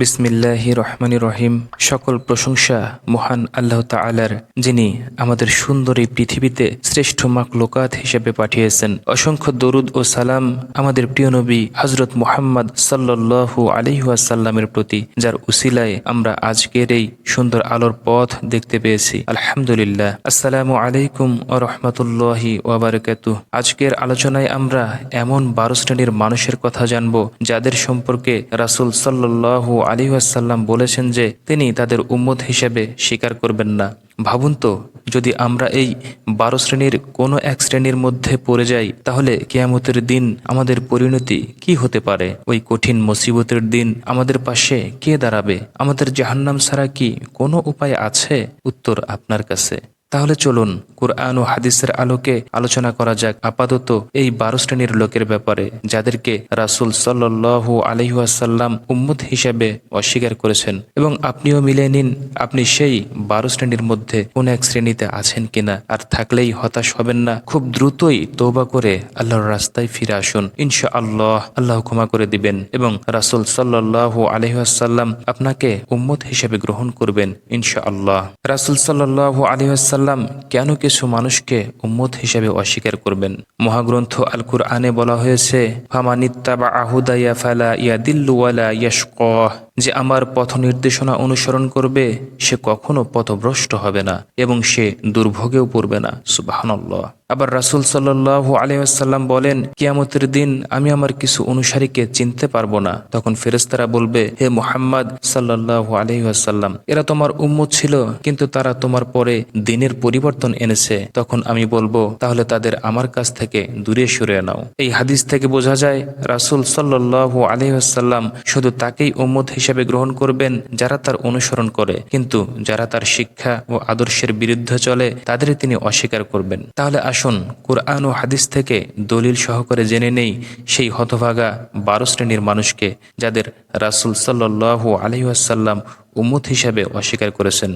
বিসমিল্লাহ রহমান রহিম। সকল প্রশংসা মহান আল্লাহ তালার যিনি আমাদের সুন্দর এই পৃথিবীতে শ্রেষ্ঠ মাক লোকাত হিসেবে পাঠিয়েছেন। অসংখ্য দরুদ ও সালাম আমাদের প্রিয় নবী হজরত মোহাম্মদ সাল্লু আলিহাসাল্লামের প্রতি, যার উসিলায় আমরা আজকের এই সুন্দর আলোর পথ দেখতে পেয়েছি। আলহামদুলিল্লাহ। আসসালামু আলাইকুম ও রহমতুল্লাহি ওবরকাতু আজকের আলোচনায় আমরা এমন বারো শ্রেণির মানুষের কথা জানব, যাদের সম্পর্কে রাসুল সাল্লাহ আলী আসাল্লাম বলেছেন যে তিনি তাদের উম্মত হিসেবে স্বীকার করবেন না। ভাবুন তো, যদি আমরা এই বারো শ্রেণির কোনো এক শ্রেণির মধ্যে পড়ে যাই, তাহলে কেয়ামতের দিন আমাদের পরিণতি কি হতে পারে? ওই কঠিন মুসিবতের দিন আমাদের পাশে কে দাঁড়াবে? আমাদের জাহান্নাম ছাড়া কি কোনো উপায় আছে? উত্তর আপনার কাছে। তাহলে চলুন কোরআন ও হাদিসের আলোকে আলোচনা করা যাক আপাতত এই বারো শ্রেণির লোকের ব্যাপারে, যাদেরকে রাসুল সাল্লু আলহিহাসাল্লাম উম্মত হিসেবে অস্বীকার করেছেন। এবং আপনিও মিলে নিন, আপনি সেই বারো শ্রেণির মধ্যে কোন এক শ্রেণীতে আছেন কিনা। আর থাকলেই হতাশ হবেন না, খুব দ্রুতই তৌবা করে আল্লাহর রাস্তায় ফিরে আসুন। ইনশা আল্লাহ আল্লাহ ক্ষমা করে দিবেন এবং রাসুল সাল্লাহ আলহিহাসাল্লাম আপনাকে উম্মত হিসেবে গ্রহণ করবেন ইনশা আল্লাহ রাসুল সাল্লাহ আলহিহাসাল্লাম কেন কিছু মানুষকে উম্মত হিসেবে অস্বীকার করবেন? মহাগ্রন্থ আল কুরআনে বলা হয়েছে যে আমার পথ নির্দেশনা অনুসরণ করবে, সে কখনো পথভ্রষ্ট হবে না এবং সে দুর্ভোগেও পড়বে না। সুবাহানল্লাহ। আবার রাসুল সাল্লাহ আলিয়াল্লাম বলেন, কিয়ামতের দিন আমি আমার কিছু অনুসারীকে চিনতে পারব না। তখন ফেরেস্তারা বলবে, হে মোহাম্মদ সাল্লাহ আলহিহাসাল্লাম এরা তোমার উম্মত ছিল, কিন্তু তারা তোমার পরে দিনের পরিবর্তন এনেছে, তখন আমি বলব, তাহলে তাদের আমার কাছ থেকে দূরে সরে নাও। এই হাদিস থেকে বোঝা যায়, রাসুল সাল্লাহ আলহিহাসাল্লাম শুধু তাকেই উম্মত হিসেবে গ্রহণ করবেন যারা তার অনুসরণ করে, কিন্তু যারা তার শিক্ষা ও আদর্শের বিরুদ্ধে চলে তাদের তিনি অস্বীকার করবেন। তাহলে আসুন, কোরআন ও হাদিস থেকে দলিল সহকারে জেনে নেই, সেই হতভাগা বারো শ্রেণির মানুষকে যাদের রাসুল সাল্লাহ আলহিহাসাল্লাম উম্মত হিসাবে অস্বীকার করেছেন।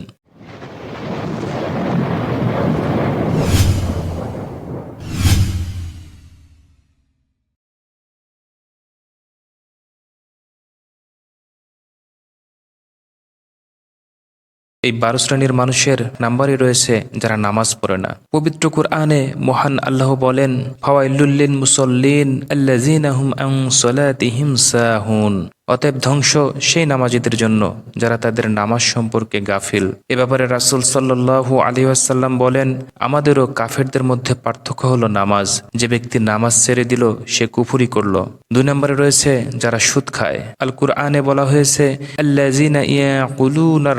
এই বারো শ্রেণির মানুষের নাম্বারই রয়েছে যারা নামাজ পড়ে না। পবিত্র কুরআনে মহান আল্লাহ বলেন ফাওয়াইলুল্লিন মুসল্লিন আল্লাজিনাহুম আং সলাতিহিম সাহুন। অতএব ধ্বংস সেই নামাজিদের জন্য যারা তাদের নামাজ সম্পর্কে গাফিল। এ ব্যাপারে রাসুল সাল্লু আলী আসাল্লাম বলেন, আমাদেরও কাফেরদের মধ্যে পার্থক্য হলো নামাজ। যে ব্যক্তি নামাজ ছেড়ে দিল, সে কুফুরি করল। দুই নম্বরে রয়েছে, যারা সুদ খায়। আল কুরআনে বলা হয়েছে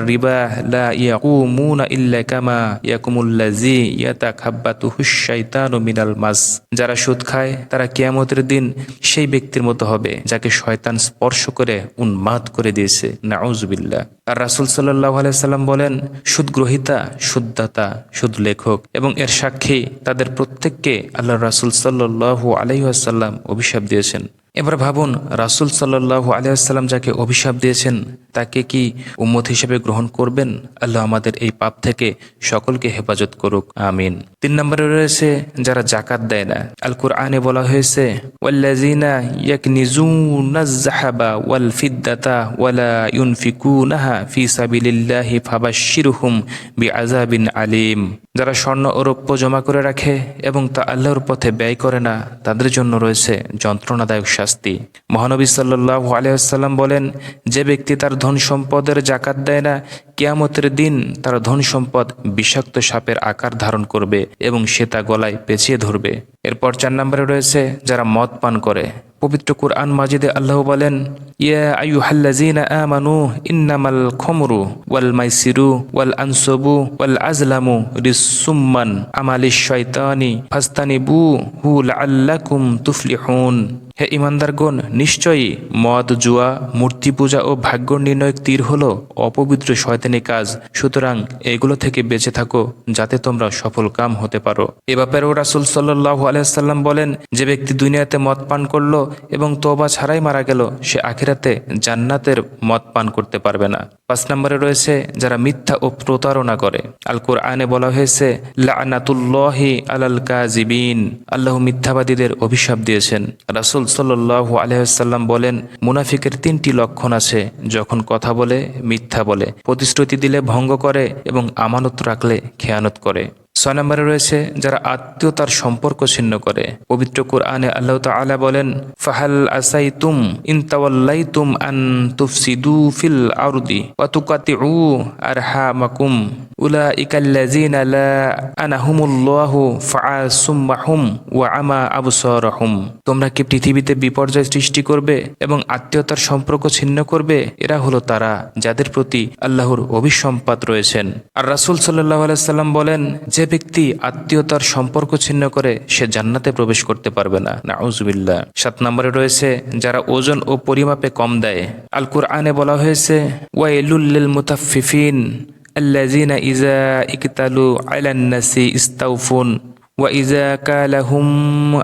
রিবা লা কামা মিনাল মাস। যারা সুদ খায়, তারা কিয়ামতের দিন সেই ব্যক্তির মতো হবে, যাকে শয়তান স্পর্শ উন্মাদ করে দিয়েছে। নাউজবিল্লা আর রাসুল সাল্লাহ আলাইসাল্লাম বলেন, সুদ গ্রহিতা সুদদাতা সুদ লেখক এবং এর সাক্ষী তাদের প্রত্যেককে আল্লাহ রাসুল সাল্লু আলাইসাল্লাম অভিশাপ দিয়েছেন। এবার ভাবুন, রাসুল সাল্লাহ আলিয়াল্লাম যাকে অভিশাপ দিয়েছেন, তাকে কি উম্মত হিসেবে গ্রহণ করবেন? আল্লাহ আমাদের এই পাপ থেকে সকলকে হেফাজত করুক, আমিন। তিন নম্বরে রয়েছে, যারা জাকাত দেয় না। আল কুরআনে বলা হয়েছে ওয়াল্লাজিনা ওয়াল ওয়ালা আলিম। যারা স্বর্ণ ও রৌপ্য জমা করে রাখে এবং তা আল্লাহর পথে ব্যয় করে না, তাদের জন্য রয়েছে যন্ত্রণাদায়ক শাস্তি। মহানবী সাল্লাহ আলিয়াল্লাম বলেন, যে ব্যক্তি তার ধন সম্পদের জাকাত দেয় না, কেয়ামতের দিন তার ধন সম্পদ বিষাক্ত সাপের আকার ধারণ করবে এবং সে তা গলায় পেঁচিয়ে ধরবে। এরপর চার নম্বরে রয়েছে, যারা মদ পান করে। পবিত্র কুরআন মাজিদে আল্লাহ বলেন, ইয়া আইয়ুহাল্লাযীনা আমানু ইন্নামাল হু লাআল্লাকুম তুফলিহুন। হে ইমানদারগণ, নিশ্চয়ই মদ, জুয়া মূর্তি পূজা ও ভাগ্য নির্ণয়ক তীর হলো অপবিত্র শয়তানি কাজ। সুতরাং এগুলো থেকে বেঁচে থাকো, যাতে তোমরা সফল কাম হতে পারো। এ ব্যাপারেও রাসুল সাল্লাহ আলাইসাল্লাম বলেন, যে ব্যক্তি দুনিয়াতে মদ পান করল এবং তোবা ছাড়াই মারা গেল, সে আখিরাতে জান্নাতের মদ পান করতে পারবে না। পাঁচ নম্বরে রয়েছে, যারা মিথ্যা ও প্রতারণা করে। আল কোরআনে বলা হয়েছে, লানাতুল্লাহি আলাল কাজিবিন আল্লাহ মিথ্যাবাদীদের অভিশাপ দিয়েছেন। রাসুল সাল্লু আলহাম বলেন, মুনাফিকের তিনটি লক্ষণ আছে, যখন কথা বলে, মিথ্যা বলে, প্রতিশ্রুতি দিলে ভঙ্গ করে এবং আমানত রাখলে খেয়ানত করে। ছয় নম্বরে রয়েছে, যারা আত্মীয়তার সম্পর্ক ছিন্ন করে। পবিত্র কুরআনে আল্লাহ তাআলা বলেন, ফাহাল আসাই তুম আসাইতুম ইনতাওয়াল্লাইতুম আন তুফসিদু ফিল আরদি ওয়া তুকাতিউ আরহামাকুম। উলাইকা আল্লাযিনা লা আনাহুমুল্লাহু ফাআসুম্মাহুম ওয়া আমা আবসারহুম। তোমরা কি পৃথিবীতে বিপর্যয় সৃষ্টি করবে এবং আত্মীয়তার সম্পর্ক ছিন্ন করবে? এরা হলো তারা, যাদের প্রতি আল্লাহর অভিসম্পাত রয়েছেন। আর রাসূল সাল্লাল্লাহু আলাইহি সাল্লাম বলেন, যে ব্যক্তি আত্মীয়তার সম্পর্ক ছিন্ন করে, সে জান্নাতে প্রবেশ করতে পারবে না। নাউজুবিল্লাহ। সাত নম্বরে রয়েছে, যারা ওজন ও পরিমাপে কম দেয়। আল কুরআনে বলা হয়েছে, ওয়াইলুল লিল মুতাফফিফিন। الذين إذا اكتالوا على الناس استوفون. ওয়াইজা কালাহুম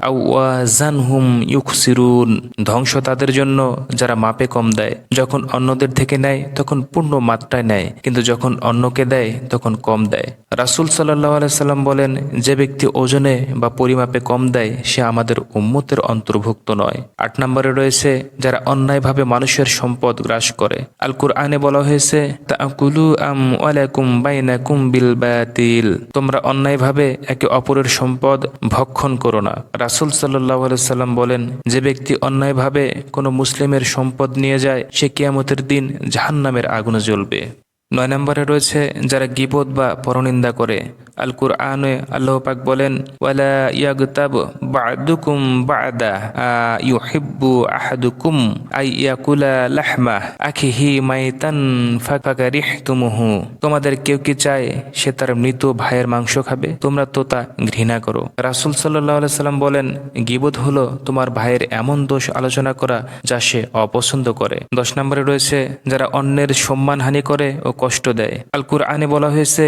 আও ওয়াজানহুম ইউখসিরুন। ধ্বংস তাদের জন্য যারা মাপে কম দেয়। যখন অন্যদের থেকে নেয়, তখন পূর্ণ মাত্রায় নেয়। কিন্তু যখন অন্যকে দেয়, তখন কম দেয়। রাসুল সাল্লাহ আলাইসাল্লাম বলেন, যে ব্যক্তি ওজনে বা পরিমাপে কম দেয়, সে আমাদের উম্মতের অন্তর্ভুক্ত নয়। আট নম্বরে রয়েছে, যারা অন্যায়ভাবে মানুষের সম্পদ গ্রাস করে। আল কুরআনে বলা হয়েছে, তাকুলু আম ওয়ালাকুম বাইনাকুম বিল বাতিল। তোমরা অন্যায়ভাবে একে অপরের সম্পদ ভক্ষণ করো না। রাসুল সাল্লাহ সাল্লাম বলেন, যে ব্যক্তি অন্যায়ভাবে কোনো মুসলিমের সম্পদ নিয়ে যায়, সে কিয়ামতের দিন জাহান্নামের আগুনে জ্বলবে। নয় নম্বরে রয়েছে, যারা গিবত বা পরনিন্দা করে। আল কুরআনে আল্লাহ পাক বলেন, ওয়ালা ইয়াগতাব বাদুকুম বাদা ইউহিব্বু আহাদুকুম আই ইয়াকুলা লাহমা, আখিহি মাইতান ফাকারিহতুমুহু। তোমাদের কেউ কি চায়, সে তার মৃত ভাইয়ের মাংস খাবে? তোমরা তো তা ঘৃণা করো। রাসূল সাল্লাল্লাহু সাল্লাম বলেন, গিবত হলো তোমার ভাইয়ের এমন দোষ আলোচনা করা, যা সে অপছন্দ করে। দশ নম্বরে রয়েছে, যারা অন্যের সম্মানহানি করে ও কষ্ট দেয়। আল কুরআনে বলা হয়েছে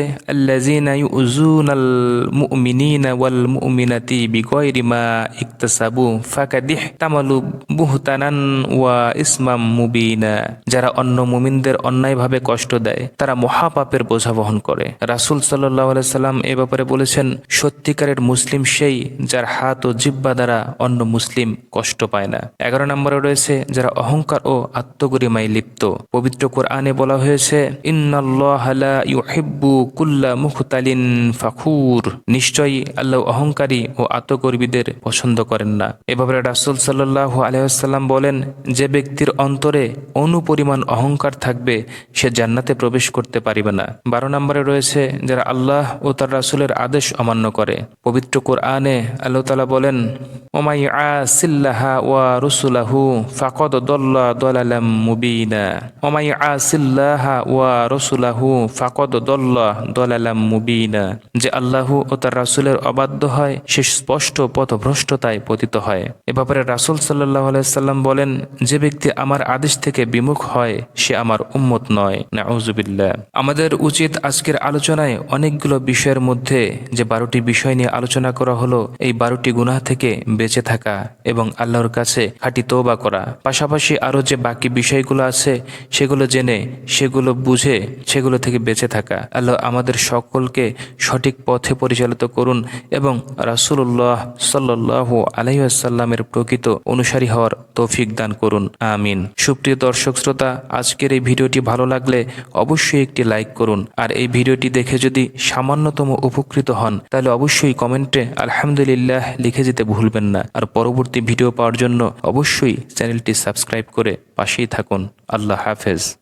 যারা অন্য মুমিনদের অন্যায়ভাবে কষ্ট দেয়, তারা মহাপাপের বোঝা বহন করে। রাসূল সাল্লাম এ ব্যাপারে বলেছেন, সত্যিকারের মুসলিম সেই যার হাত ও জিব্বা দ্বারা অন্য মুসলিম কষ্ট পায় না। এগারো নম্বরে রয়েছে, যারা অহংকার ও আত্মগরিমায় লিপ্ত। পবিত্র কোরআনে বলা হয়েছে নিশ্চয়ই আল্লাহ অহংকারী ও পছন্দ করেন না। এভাবে রাসুল সাল্লাহ আলহাম বলেন, যে ব্যক্তির অন্তরে অনুপরিমাণ অহংকার থাকবে, সে জান্নাতে প্রবেশ করতে পারিবে না। বারো নম্বরে রয়েছে, যারা আল্লাহ ও তার রাসুলের আদেশ অমান্য করে। পবিত্র কোরআনে আল্লাহ তালা বলেন ওমাই আসিল্লাহা ওয়া রসুলাহু ফাকদ দল্লা দলালাম মুবিনা। ওমাই আসিল্লাহা ওয়া রসুলাহু ফাকদ দল্লা দলালাম মুবিনা। যে আল্লাহু ও তার রাসুলের অবাধ্য হয়, সে স্পষ্ট পথভ্রষ্টতায় পতিত হয়। এ ব্যাপারে রাসুল সাল্লাহ আলাইসাল্লাম বলেন, যে ব্যক্তি আমার আদেশ থেকে বিমুখ হয়, সে আমার উম্মত নয়। না আমাদের উচিত আজকের আলোচনায় অনেকগুলো বিষয়ের মধ্যে যে বারোটি বিষয় নিয়ে আলোচনা করা হলো, এই বারোটি গুনাহ থেকে বেঁচে থাকা এবং আল্লাহর কাছে খাঁটি তোবা করা। পাশাপাশি আরও যে বাকি বিষয়গুলো আছে, সেগুলো জেনে, সেগুলো বুঝে সেগুলো থেকে বেঁচে থাকা। আল্লাহ আমাদের সকলকে সঠিক পথে পরিচালিত করুন এবং রাসুল্লাহ সাল্লাহ আলহিহাসাল্লামের প্রকৃত অনুসারী হওয়ার তৌফিক দান করুন। আমিন। সুপ্রিয় দর্শক শ্রোতা, আজকের এই ভিডিওটি ভালো লাগলে অবশ্যই একটি লাইক করুন। আর এই ভিডিওটি দেখে যদি সামান্যতম উপকৃত হন, তাহলে অবশ্যই কমেন্টে আলহামদুলিল্লাহ লিখে যেতে ভুলবেন না। আর পরবর্তী ভিডিও পাওয়ার জন্য অবশ্যই চ্যানেলটি সাবস্ক্রাইব করে পাশেই থাকুন। আল্লাহ হাফেজ।